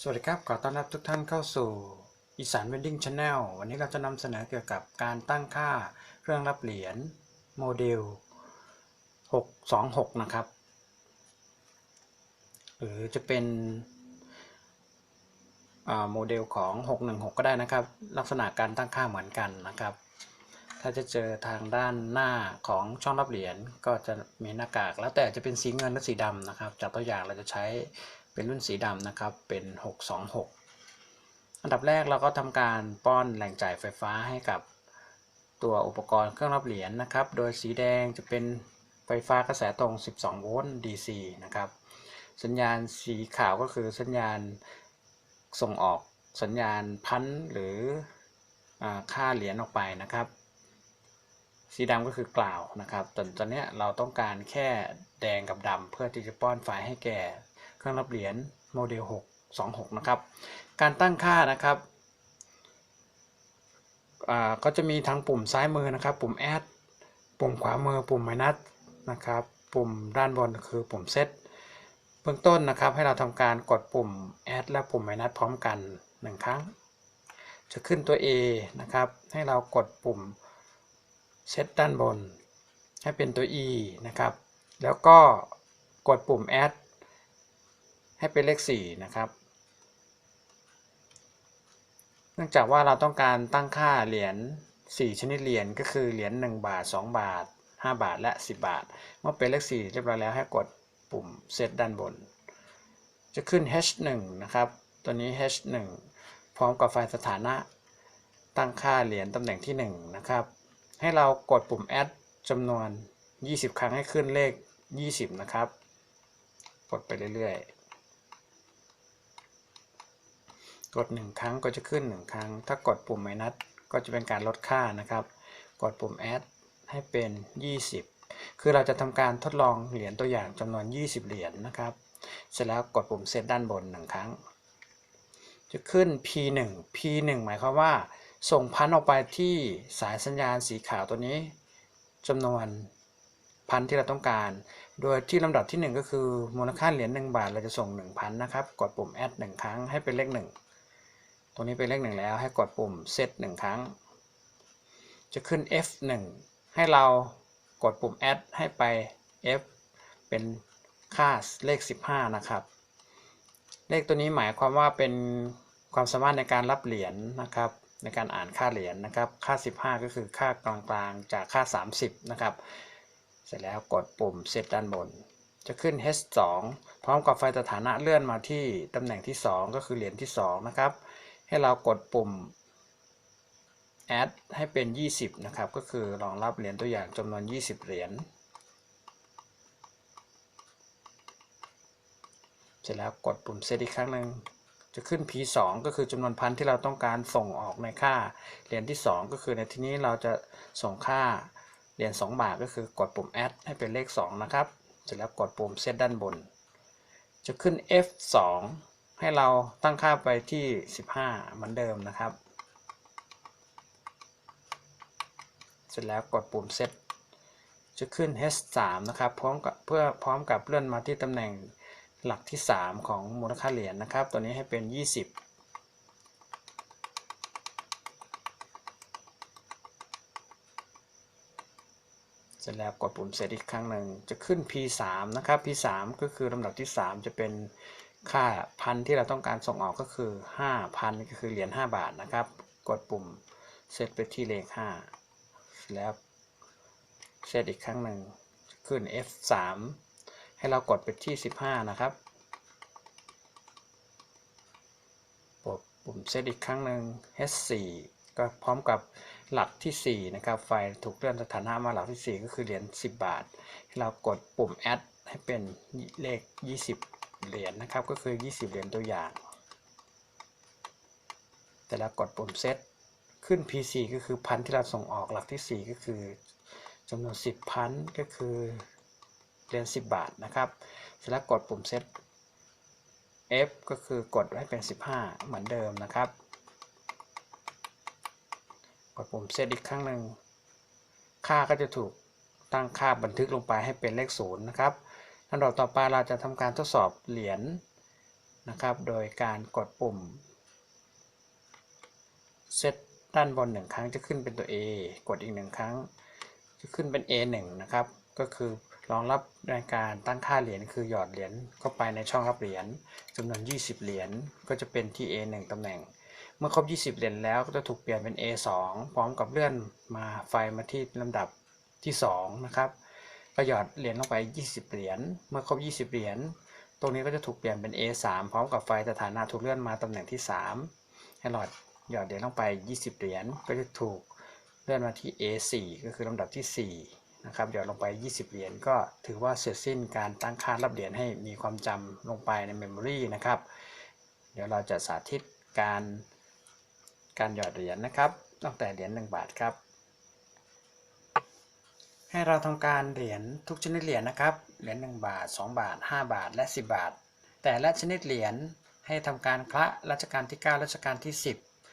สวัสดีครับ ขอต้อนรับทุกท่านเข้าสู่อีสานเวดดิ้งชาแนลวันนี้เราจะนำเสนอเกี่ยวกับการตั้งค่าเครื่องรับเหรียญโมเดล 626 นะครับ หรือจะเป็นโมเดลของ 616 ก็ได้นะครับ ลักษณะการตั้งค่าเหมือนกันนะครับ ถ้าจะเจอทางด้านหน้าของช่องรับเหรียญก็จะมีหน้ากาก แล้วแต่จะเป็นสีเงินหรือสีดำนะครับ จากตัวอย่างเราจะใช้ เป็นรุ่นสีดำนะครับ เป็น 626 อันดับแรกเราก็ทำการป้อนแหล่งจ่ายไฟฟ้าให้กับตัวอุปกรณ์เครื่องรับเหรียญนะครับ โดยสีแดงจะเป็นไฟฟ้ากระแสตรง 12 โวลต์ DC นะครับ สัญญาณสีขาวก็คือสัญญาณส่งออกสัญญาณพันหรืออค่าเหรียญออกไปนะครับ สีดำก็คือกล่าวนะครับตอนตอนนี้เราต้องการแค่แดงกับดำเพื่อที่จะป้อนไฟให้แก่ รื่องรับเหรียญโมเดล 626 นะครับ การตั้งค่านะครับก็จะมีทั้งปุ่มซ้ายมือนะครับ ปุ่ม add ปุ่มขวามือปุ่ม minus นะครับ ปุ่มด้านบนคือปุ่ม set เบื้องต้นนะครับให้เราทำการกดปุ่ม add และปุ่ม minus พร้อมกัน 1 ครั้ง จะขึ้นตัว A นะครับ ให้เรากดปุ่มเซตด้านบน ให้เป็นตัว E นะครับ แล้วก็กดปุ่ม add ให้เป็นเลข 4 นะครับ เนื่องจากว่าเราต้องการตั้งค่าเหรียญ 4 ชนิดเหรียญก็คือเหรียญ1บาท 2 บาท 5 บาทและ 10 บาท เมื่อเป็นเลข 4 เรียบร้อยแล้วให้กดปุ่มเซตด้านบน จะขึ้น H1 นะครับ ตัวนี้ H1 พร้อมกับไฟล์สถานะ ตั้งค่าเหรียญตำแหน่งที่ 1 นะครับ ให้เรากดปุ่ม add จำนวน 20 ครั้งให้ขึ้นเลข 20 นะครับ กดไปเรื่อยๆ กด 1 ครั้งก็จะขึ้น 1 ครั้ง ถ้ากดปุ่ม minus ก็จะเป็นการลดค่านะครับ กดปุ่ม add ให้เป็น 20 คือเราจะทำการทดลองเหรียญตัวอย่างจำนวน 20 เหรียญนะครับ เสร็จแล้วกดปุ่ม set ด้านบน 1 ครั้ง จะขึ้น P1 P1 หมายความว่า ส่งพันออกไปที่สายสัญญาณสีขาวตัวนี้จำนวนพันที่เราต้องการ โดยที่ลำดับที่ 1 ก็คือมูลค่าเหรียญ1บาทเราจะส่ง 1,000 นะครับ กดปุ่ม add 1 ครั้งให้เป็นเลข 1 ตรงนี้เป็นเลข1แล้วให้กดปุ่ม set 1ครั้ง จะขึ้น F1 ให้เรากดปุ่ม add ให้ไป F เป็นค่าเลข 15 นะครับ เลขตัวนี้หมายความว่าเป็นความสามารถในการรับเหรียญนะครับ ในการอ่านค่าเหรียญนะครับ ค่า 15 ก็คือค่ากลางๆจากค่า 30 นะครับ เสร็จแล้วกดปุ่มเซตด้านบน จะขึ้น H2 พร้อมกับไฟสถานะเลื่อนมาที่ตำแหน่งที่ 2 ก็คือเหรียญที่ 2 นะครับ ให้เรากดปุ่ม add ให้เป็น 20 นะครับ ก็คือรองรับเหรียญตัวอย่างจำนวน 20 เหรียญ เสร็จแล้วกดปุ่มเซตอีกครั้งหนึ่ง จะขึ้น P2 ก็คือจำนวนพันที่เราต้องการส่งออกในค่าเหรียญที่ 2 ก็คือในที่นี้เราจะส่งค่าเหรียญ2บาทก็คือกดปุ่ม add ให้เป็นเลข 2 นะครับ เสร็จแล้วกดปุ่มเซตด้านบน จะขึ้น F2 ให้เราตั้งค่าไปที่ 15 เหมือนเดิมนะครับ เสร็จแล้วกดปุ่มเซตจะขึ้น H3 นะครับพร้อมกับเพื่อพร้อมกับเลื่อนมาที่ตำแหน่งหลักที่ 3 ของมูลค่าเหรียญนะครับ ตัวนี้ให้เป็น 20เสร็จแล้วกดปุ่มเซตอีกครั้งหนึ่งจะขึ้น P3 นะครับ P3 ก็คือลำดับที่ 3 จะเป็น ค่าพันที่เราต้องการส่งออกก็คือ 5,000 ก็คือเหรียญ5บาทนะครับ กดปุ่มเซตไปที่เลข 5 แล้วเซตอีกครั้งหนึ่งขึ้น F3 ให้เรากดไปที่ 15 นะครับกดปุ่มเซตอีกครั้งหนึ่ง H4 ก็พร้อมกับหลักที่ 4 นะครับ ไฟล์ถูกเลื่อนสถานะมาหลักที่ 4 ก็คือเหรียญ10 บาท ให้เรากดปุ่ม add ให้เป็นเลข 20 เหรียญนะครับ ก็คือ 20 เหรียญตัวอย่าง แต่ล้วกดปุ่มเซตขึ้น P4 ก็คือพันที่เราส่งออกหลักที่ 4 ก็คือจำนวน 10 พันก็คือเหรียญ10 บาทนะครับเสร็จแล้วกดปุ่มเซต F ก็คือกดให้เป็น 15 เหมือนเดิมนะครับ กดปุ่มเซตอีกครั้งหนึ่งค่าก็จะถูกตั้งค่าบันทึกลงไปให้เป็นเลขศูนย์นะครับ ลำดับต่อไปเราจะทำการทดสอบเหรียญนะครับ โดยการกดปุ่มเซตด้านบนหนึ่งครั้งจะขึ้นเป็นตัว A กดอีกหนึ่งครั้ง จะขึ้นเป็น A1 นะครับ ก็คือรองรับในการตั้งค่าเหรียญคือหยอดเหรียญเข้าไปในช่องรับเหรียญจำนวน 20 เหรียญก็จะเป็นที่ A1 ตำแหน่ง เมื่อครบ 20 เหรียญแล้วก็จะถูกเปลี่ยนเป็น A2 พร้อมกับเลื่อนมาไฟมาที่ลำดับที่ 2 นะครับ ก็หยอดเหรียญลงไป 20 เหรียญ เมื่อครบ 20 เหรียญ ตรงนี้ก็จะถูกเปลี่ยนเป็น A3 พร้อมกับไฟสถานะถูกเลื่อนมาตำแหน่งที่ 3 ให้หลอดหยอดเหรียญลงไป 20 เหรียญ ก็จะถูกเลื่อนมาที่ A4 ก็คือลำดับที่ 4 นะครับหยอดลงไป 20 เหรียญ ก็ถือว่าเสร็จสิ้นการตั้งค่ารับเหรียญให้มีความจำลงไปในเมมโมรีนะครับ เดี๋ยวเราจะสาธิตการการหยอดเหรียญนะครับ ตั้งแต่เหรียญ1บาทครับ ให้เราทำการเหรียญทุกชนิดเหรียญนะครับ เหรียญ1บาท 2 บาท 5 บาท และ 10 บาท แต่ละชนิดเหรียญให้ทำการคละรัชกาลที่ 9 รัชกาลที่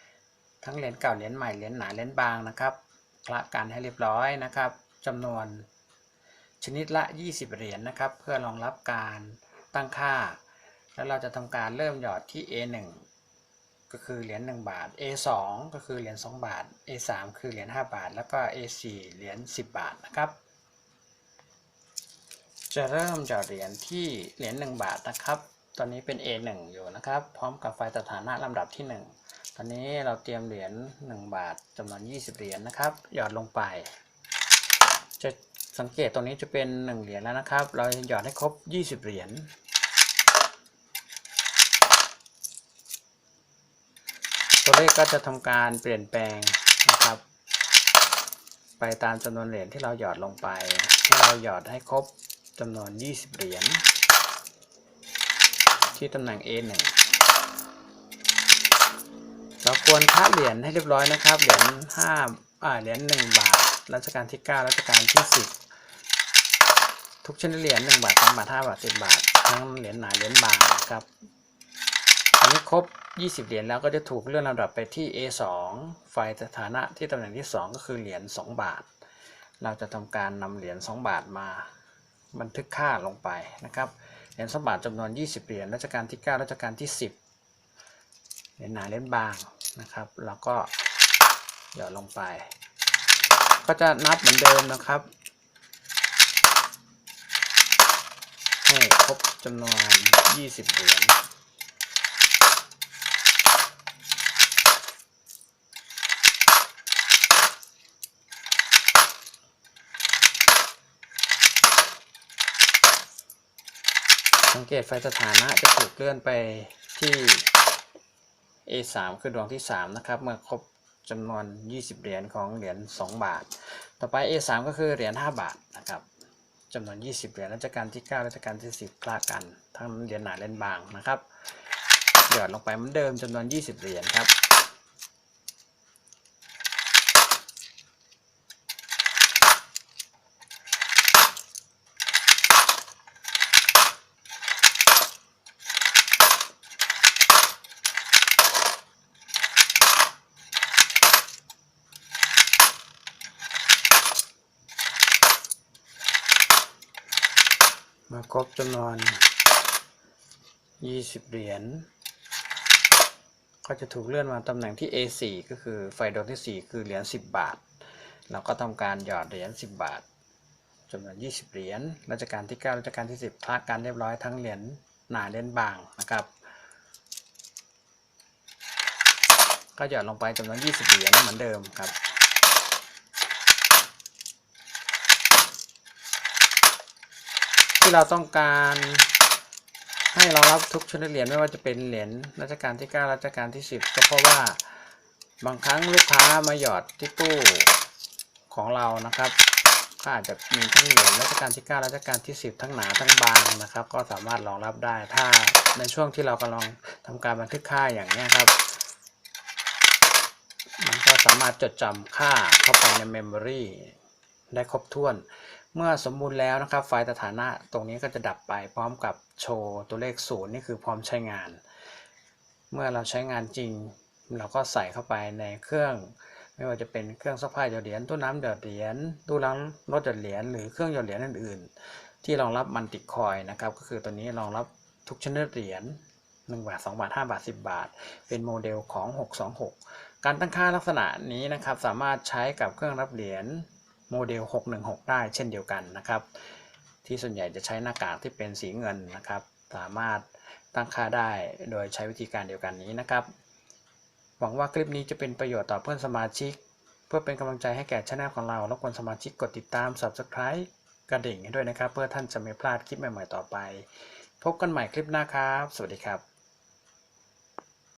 10 ทั้งเหรียญเก่า เหรียญใหม่ เหรียญหนา เหรียญบางนะครับคละกันให้เรียบร้อยนะครับจำนวนชนิดละ 20 เหรียญนะครับ เพื่อรองรับการตั้งค่า แล้วเราจะทำการเริ่มหยอดที่ A1 ก็คือเหรียญ1บาท A2 ก็คือเหรียญ2บาท A3 คือเหรียญ5บาท แล้วก็ A4 เหรียญ10 บาทนะครับ จะเริ่มหยอดเหรียญที่เหรียญ1บาทนะครับ ตอนนี้เป็น A1 อยู่นะครับ พร้อมกับไฟสถานะลำดับที่ 1 ตอนนี้เราเตรียมเหรียญ1บาทจำนวน20 เหรียญนะครับ หยอดลงไป จะสังเกตตรงนี้จะเป็น 1 เหรียญแล้วนะครับ เราหยอดให้ครบ 20 เหรียญ ตัวเลขก็จะทำการเปลี่ยนแปลงนะครับ ไปตามจำนวนเหรียญที่เราหยอดลงไปให้เราหยอดให้ครบจำนวน 20 เหรียญที่ตำแหน่ง A1 เราควรคัดเหรียญให้เรียบร้อยนะครับ เหรียญ5อ่าเหรียญ1บาท รัชกาลที่ 9 รัชกาลที่ 10 ทุกชนิดเหรียญ1บาท2บาท5บาท10บาท ทั้งเหรียญหนาเหรียญบางนะครับ อันนี้ครบ 20 เหรียญแล้วก็จะถูกเลื่อนลำดับไปที่ A2 ไฟสถานะที่ตำแหน่งที่ 2 ก็คือเหรียญ2บาท เราจะทำการนำเหรียญ2บาทมา บันทึกค่าลงไปนะครับ เหรียญ2บาทจำนวน 20 เหรียญรัชกาลที่ 9รัชกาลที่ 10 เหรียญหนาเหรียญบางนะครับ แล้วก็หยอดลงไป ก็จะนับเหมือนเดิมนะครับ ให้ครบจำนวน 20 เหรียญ สังเกตไฟสถานะจะถูกเลื่อนไปที่ A3 คือดวงที่ 3 นะครับ เมื่อครบจำนวน 20 เหรียญของเหรียญ 2 บาท ต่อไป A3 ก็คือเหรียญ 5 บาทนะครับจำนวน 20 เหรียญรัชกาลที่ 9 รัชกาลที่ 10คลากัน ทั้งเหรียญหนาเหรียญบางนะครับ หยอดลงไปเหมือนเดิมจำนวน 20 เหรียญครับ มาครบจำนวน 20 เหรียญก็จะถูกเลื่อนมาตำแหน่งที่ A4 ก็คือไฟดวงที่ 4 คือเหรียญ 10 บาท เราก็ทำการหยอดเหรียญ 10 บาทจำนวน 20 เหรียญรัชกาลที่ 9 รัชกาลที่ 10คลากันเรียบร้อยทั้งเหรียญหนาเหรียญบางนะครับ ก็หยอดลงไปจำนวน 20 เหรียญเหมือนเดิมครับ ที่เราต้องการให้เรารับทุกชนิดเหรียญไม่ว่าจะเป็นเหรียญรัชกาลที่ 9 รัชกาลที่ 10 ก็เพราะว่าบางครั้งลูกค้ามาหยอดที่ตู้ของเรานะครับก็อาจจะมีทั้งเหรียญรัชกาลที่ 9 รัชกาลที่ 10 ทั้งหนาทั้งบางนะครับ ก็สามารถรองรับได้ถ้าในช่วงที่เรากำลังทำการบันทึกค่าอย่างนี้ครับ มันก็สามารถจดจำค่าเข้าไปในเมมโมรีได้ครบถ้วน เมื่อสมบูรณ์แล้วนะครับไฟล์สถานะตรงนี้ก็จะดับไปพร้อมกับโชว์ตัวเลขศูนย์นี่คือพร้อมใช้งาน เมื่อเราใช้งานจริง เราก็ใส่เข้าไปในเครื่อง ไม่ว่าจะเป็นเครื่องซักผ้าหยอดเหรียญตู้น้ำหยอดเหรียญตู้ล้างรถหยอดเหรียญหรือเครื่องหยอดเหรียญอื่นๆ ที่รองรับมันติคอยนะครับก็คือตัวนี้รองรับทุกชนิดเหรียญ1บาท2บาท5บาท 10 บาท เป็นโมเดลของ 626 การตั้งค่าลักษณะนี้นะครับสามารถใช้กับเครื่องรับเหรียญ โมเดล 616 ได้เช่นเดียวกันนะครับ ที่ส่วนใหญ่จะใช้หน้ากากที่เป็นสีเงินนะครับ สามารถตั้งค่าได้โดยใช้วิธีการเดียวกันนี้นะครับ หวังว่าคลิปนี้จะเป็นประโยชน์ต่อเพื่อนสมาชิก เพื่อเป็นกำลังใจให้แก่ช่องของเรารบกวนสมาชิกกดติดตาม Subscribe กระดิ่งให้ด้วยนะครับ เพื่อท่านจะไม่พลาดคลิปใหม่ ๆ ต่อไป พบกันใหม่คลิปหน้าครับ สวัสดีครับ